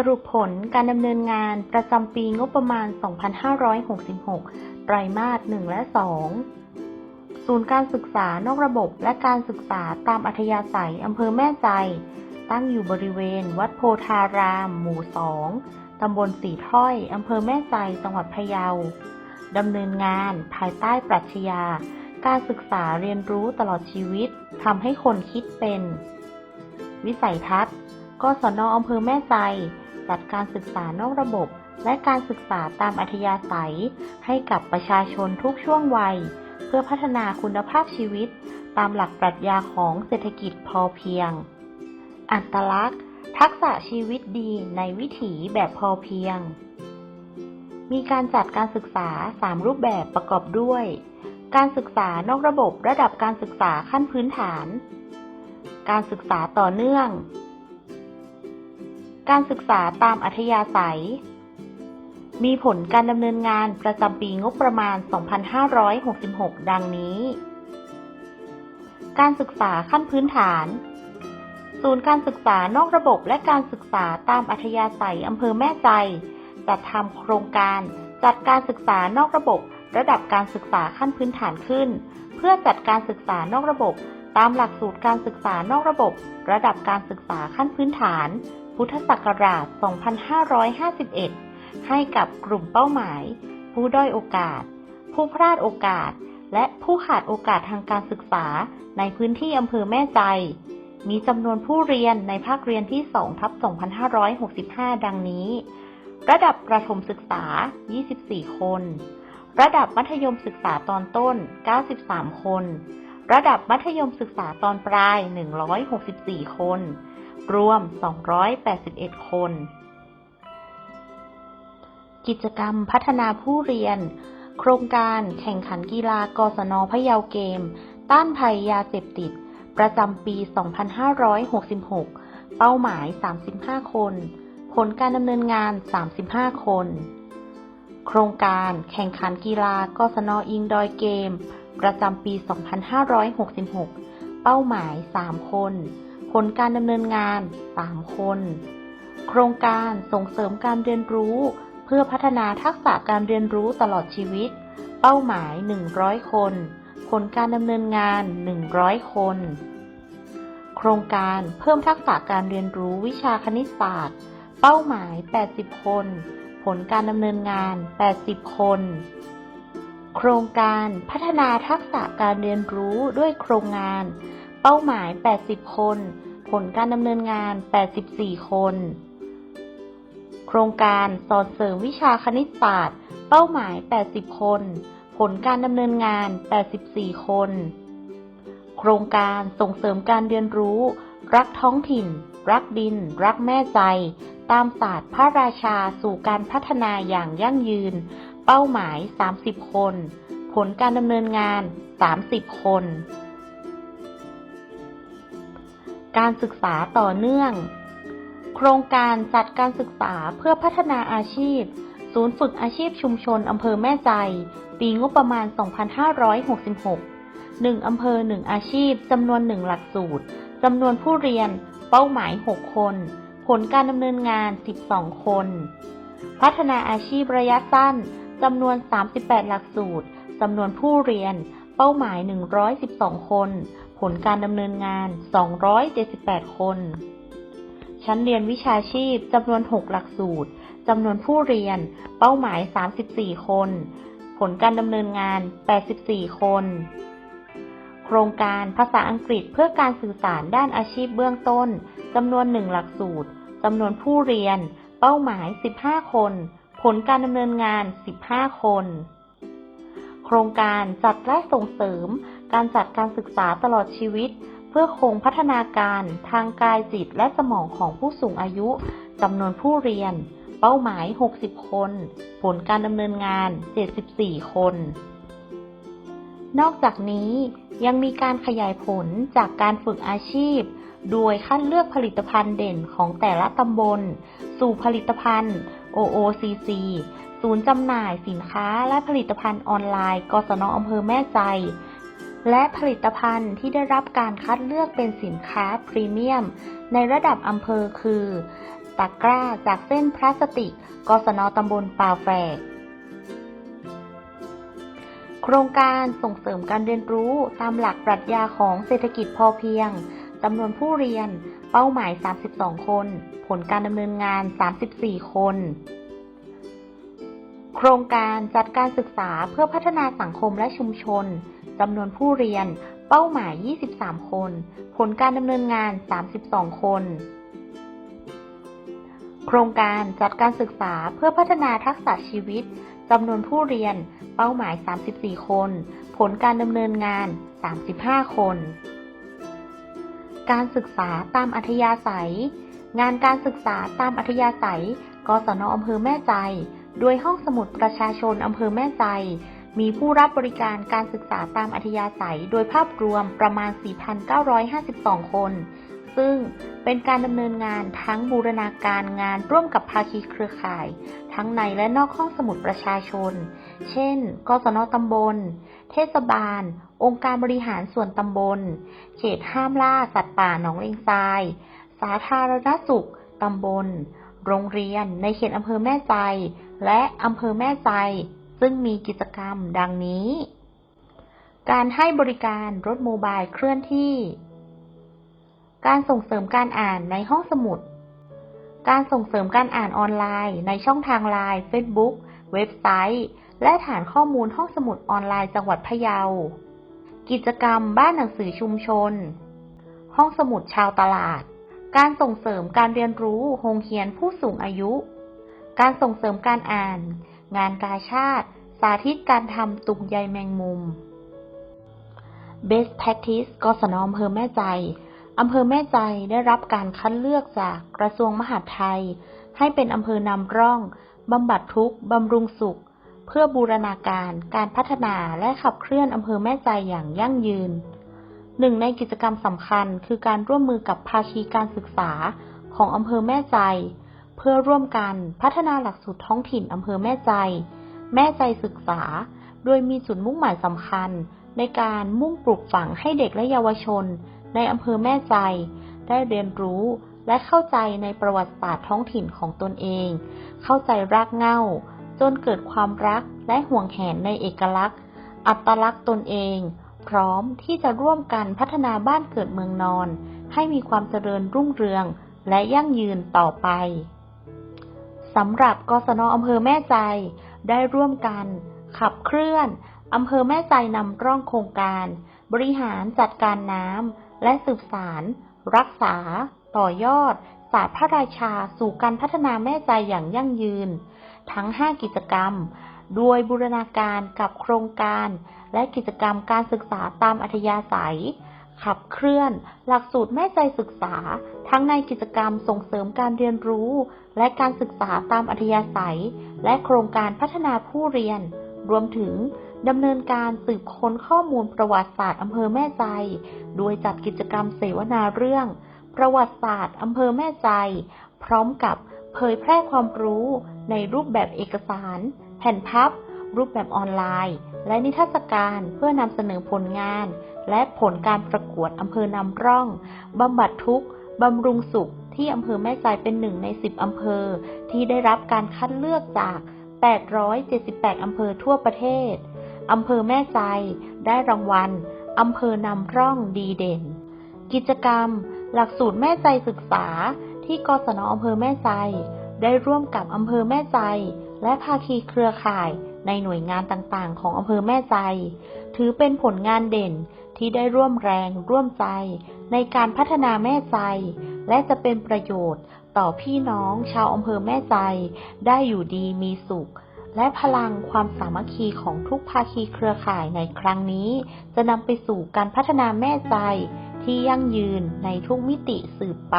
สรุปผลการดำเนินงานประจำปีงบประมาณ 2566 ไตรมาส 1 และ 2 ศูนย์การศึกษานอกระบบและการศึกษาตามอัธยาศัยอำเภอแม่ใจ ตั้งอยู่บริเวณ วัดโพธาราม หมู่ 2 ตำบลสีถ้อยอำเภอแม่ใจ จังหวัดพะเยา ดำเนินงานภายใต้ปรัชญา การศึกษาเรียนรู้ตลอดชีวิตทำให้คนคิดเป็น วิสัยทัศน์กศนอำเภอแม่ใจ จัดการศึกษานอกระบบ และการศึกษาตามอัธยาศัย ให้กับประชาชนทุกช่วงวัย เพื่อพัฒนาคุณภาพชีวิต ตามหลักปรัชญาของเศรษฐกิจพอเพียง อัตลักษณ์ ทักษะชีวิตดีในวิถีแบบพอเพียง มีการจัดการศึกษา 3 รูปแบบประกอบด้วย การศึกษานอกระบบระดับการศึกษาขั้นพื้นฐาน การศึกษาต่อเนื่อง การศึกษาตามอัธยาศัย มีผลการดำเนินงานประจำปีงบประมาณ 2566 ดังนี้ การศึกษาขั้นพื้นฐาน ศูนย์การศึกษานอกระบบและการศึกษาตามอัธยาศัยอำเภอแม่ใจ จัดทำโครงการจัดการศึกษานอกระบบ ระดับการศึกษาขั้นพื้นฐานขึ้น เพื่อจัดการศึกษานอกระบบ ตามหลักสูตรการศึกษานอกระบบ ระดับการศึกษาขั้นพื้นฐาน พุทธศักราช 2551 ให้กับกลุ่มเป้าหมาย ผู้ด้อยโอกาส ผู้พลาดโอกาส และผู้ขาดโอกาสทางการศึกษาในพื้นที่อำเภอแม่ใจ มีจำนวนผู้เรียนในภาคเรียนที่2ทับ2565 ดังนี้ ระดับประถมศึกษา 24 คน ระดับมัธยมศึกษาตอนต้น 93 คน ระดับมัธยมศึกษาตอนปลาย 164 คน รวม 281 คน กิจกรรมพัฒนาผู้เรียน โครงการแข่งขันกีฬากศนพะเยาเกม ต้านภัยยาเสพติด ประจำปี 2566 เป้าหมาย 35 คน ผลการดำเนินงาน 35 คน โครงการแข่งขันกีฬากศนอิงดอยเกม ประจำปี 2566 เป้าหมาย 3 คน ผลการดำเนินงาน 3 คน โครงการส่งเสริมการเรียนรู้ เพื่อพัฒนาทักษะการเรียนรู้ตลอดชีวิต เป้าหมาย 100 คน ผลการดำเนินงาน 100 คน โครงการเพิ่มทักษะการเรียนรู้วิชาคณิตศาสตร์ เป้าหมาย 80 คน ผลการดำเนินงาน 80 คน โครงการพัฒนาทักษะการเรียนรู้ด้วยโครงงาน เป้าหมาย 80 คน ผลการดำเนินงาน 84 คน โครงการสอนเสริมวิชาคณิตศาสตร์ เป้าหมาย 80 คน ผลการดำเนินงาน 84 คน โครงการส่งเสริมการเรียนรู้ รักท้องถิ่น รักดิน รักแม่ใจ ตามศาสตร์พระราชาสู่การพัฒนาอย่างยั่งยืน เป้าหมาย 30 คน ผลการดำเนินงาน 30 คน การศึกษาต่อเนื่อง โครงการจัดการศึกษาเพื่อพัฒนาอาชีพ ศูนย์ฝึกอาชีพชุมชนอำเภอแม่ใจ ปีงบประมาณ 2566 1อำเภอ 1 อาชีพ จำนวน 1 หลักสูตร จำนวนผู้เรียน เป้าหมาย 6 คน ผลการดำเนินงาน 12 คน พัฒนาอาชีพระยะสั้น จำนวน 38 หลักสูตรจำนวนผู้เรียน เป้าหมาย 112 คน ผลการดำเนินงาน 278 คน ชั้นเรียนวิชาชีพจำนวน 6 หลักสูตรจำนวนผู้เรียน เป้าหมาย 34 คน ผลการดำเนินงาน 84 คน โครงการภาษาอังกฤษเพื่อการสื่อสารด้านอาชีพเบื้องต้นจำนวน 1 หลักสูตรจำนวนผู้เรียน เป้าหมาย 15 คน ผลการดำเนินงาน 15 คน โครงการจัดและส่งเสริม การจัดการศึกษาตลอดชีวิต เพื่อคงพัฒนาการทางกายจิตและสมองของผู้สูงอายุจำนวนผู้เรียน เป้าหมาย 60 คน ผลการดำเนินงาน 74 คน นอกจากนี้ยังมีการขยายผลจากการฝึกอาชีพ โดยคัดเลือกผลิตภัณฑ์เด่นของแต่ละตำบล สู่ผลิตภัณฑ์ OOCC ศูนย์จำหน่ายสินค้าและผลิตภัณฑ์ออนไลน์ กศนอำเภอแม่ใจ และผลิตภัณฑ์ที่ได้รับการคัดเลือกเป็นสินค้าพรีเมียม ในระดับอำเภอคือ ตะกร้าจากเส้นพลาสติก กศนตำบลป่าแฝกโครงการส่งเสริมการเรียนรู้ตามหลักปรัชญาของเศรษฐกิจพอเพียง จำนวนผู้เรียน เป้าหมาย 32 คน ผลการดำเนินงาน 34 คน โครงการจัดการศึกษาเพื่อพัฒนาสังคมและชุมชนจำนวนผู้เรียน เป้าหมาย 23 คน ผลการดำเนินงาน 32 คน โครงการจัดการศึกษาเพื่อพัฒนาทักษะชีวิตจำนวนผู้เรียน เป้าหมาย 34 คน ผลการดำเนินงาน 35 คน การศึกษาตามอัธยาศัย งานการศึกษาตามอัธยาศัย กศนอำเภอแม่ใจ โดยห้องสมุดประชาชนอำเภอแม่ใจ มีผู้รับบริการการศึกษาตามอัธยาศัย โดยภาพรวมประมาณ 4,952 คน ซึ่งเป็นการดำเนินงานทั้งบูรณาการงานร่วมกับภาคีเครือข่าย ทั้งในและนอกห้องสมุดประชาชน เช่นกศนตำบล เทศบาล องค์การบริหารส่วนตำบล เขตห้ามล่าสัตว์ป่าหนองเลงทราย สาธารณสุขตำบล โรงเรียน ในเขตอำเภอแม่ใจ และอำเภอแม่ใจ ซึ่งมีกิจกรรมดังนี้ การให้บริการรถโมบายเคลื่อนที่ การส่งเสริมการอ่านในห้องสมุด การส่งเสริมการอ่านออนไลน์ ในช่องทางไลน์ Facebook เว็บไซต์ และฐานข้อมูลห้องสมุดออนไลน์จังหวัดพะเยา กิจกรรมบ้านหนังสือชุมชน ห้องสมุดชาวตลาด การส่งเสริมการเรียนรู้โฮงเฮียนผู้สูงอายุ การส่งเสริมการอ่าน งานกาชาติ สาธิตการทำตุ่มใยแมงมุม Best Practice กศนอำเภอแม่ใจ อำเภอแม่ใจได้รับการคัดเลือกจากกระทรวงมหาดไทย ให้เป็นอำเภอนำร่องบำบัดทุกข์บำรุงสุข เพื่อบูรณาการการพัฒนาและขับเคลื่อนอำเภอแม่ใจอย่างยั่งยืน หนึ่งในกิจกรรมสำคัญคือการร่วมมือกับภาคีการศึกษาของอำเภอแม่ใจ เพื่อร่วมกันพัฒนาหลักสูตรท้องถิ่นอำเภอแม่ใจ แม่ใจศึกษา โดยมีจุดมุ่งหมายสำคัญ ในการมุ่งปลูกฝังให้เด็กและเยาวชน ในอำเภอแม่ใจ ได้เรียนรู้และเข้าใจในประวัติศาสตร์ท้องถิ่นของตนเอง เข้าใจรากเหง้า จนเกิดความรักและห่วงแหนในเอกลักษณ์ อัตลักษณ์ตนเอง พร้อมที่จะร่วมกันพัฒนาบ้านเกิดเมืองนอน ให้มีความเจริญรุ่งเรืองและยั่งยืนต่อไปสำหรับกศนอำเภอแม่ใจ ได้ร่วมกัน ขับเคลื่อนอำเภอแม่ใจนำร่องโครงการ บริหารจัดการน้ำ และสืบสาร รักษา ต่อยอด ศาสตร์พระราชาสู่การพัฒนาแม่ใจอย่างยั่งยืน ทั้ง 5 กิจกรรม โดยบูรณาการกับโครงการ และกิจกรรมการศึกษาตามอัธยาศัย ขับเคลื่อน หลักสูตรแม่ใจศึกษา ทั้งในกิจกรรมส่งเสริมการเรียนรู้ และการศึกษาตามอัธยาศัย และโครงการพัฒนาผู้เรียน รวมถึง ดำเนินการสืบค้นข้อมูลประวัติศาสตร์อำเภอแม่ใจ โดยจัดกิจกรรมเสวนาเรื่อง ประวัติศาสตร์อำเภอแม่ใจ พร้อมกับเผยแพร่ความรู้ในรูปแบบเอกสาร แผ่นพับ รูปแบบออนไลน์ และนิทรรศการเพื่อนำเสนอผลงาน และผลการประกวดอำเภอนำร่องบำบัดทุกข์บำรุงสุขที่อำเภอแม่ใจเป็นหนึ่งใน 10 อำเภอ ที่ได้รับการคัดเลือกจาก 878 อำเภอทั่วประเทศ อำเภอแม่ใจ ได้รางวัลอำเภอนำร่องดีเด่น กิจกรรม หลักสูตรแม่ใจศึกษา ที่กศนอำเภอแม่ใจ ได้ร่วมกับอำเภอแม่ใจ และภาคีเครือข่ายในหน่วยงานต่างๆ ของอำเภอแม่ใจ ถือเป็นผลงานเด่นที่ได้ร่วมแรงร่วมใจ ในการพัฒนาแม่ใจ และจะเป็นประโยชน์ต่อพี่น้องชาวอำเภอแม่ใจ ได้อยู่ดีมีสุข และพลังความสามัคคีของทุกภาคีเครือข่ายในครั้งนี้ จะนำไปสู่การพัฒนาแม่ใจที่ยั่งยืนในทุกมิติสืบไป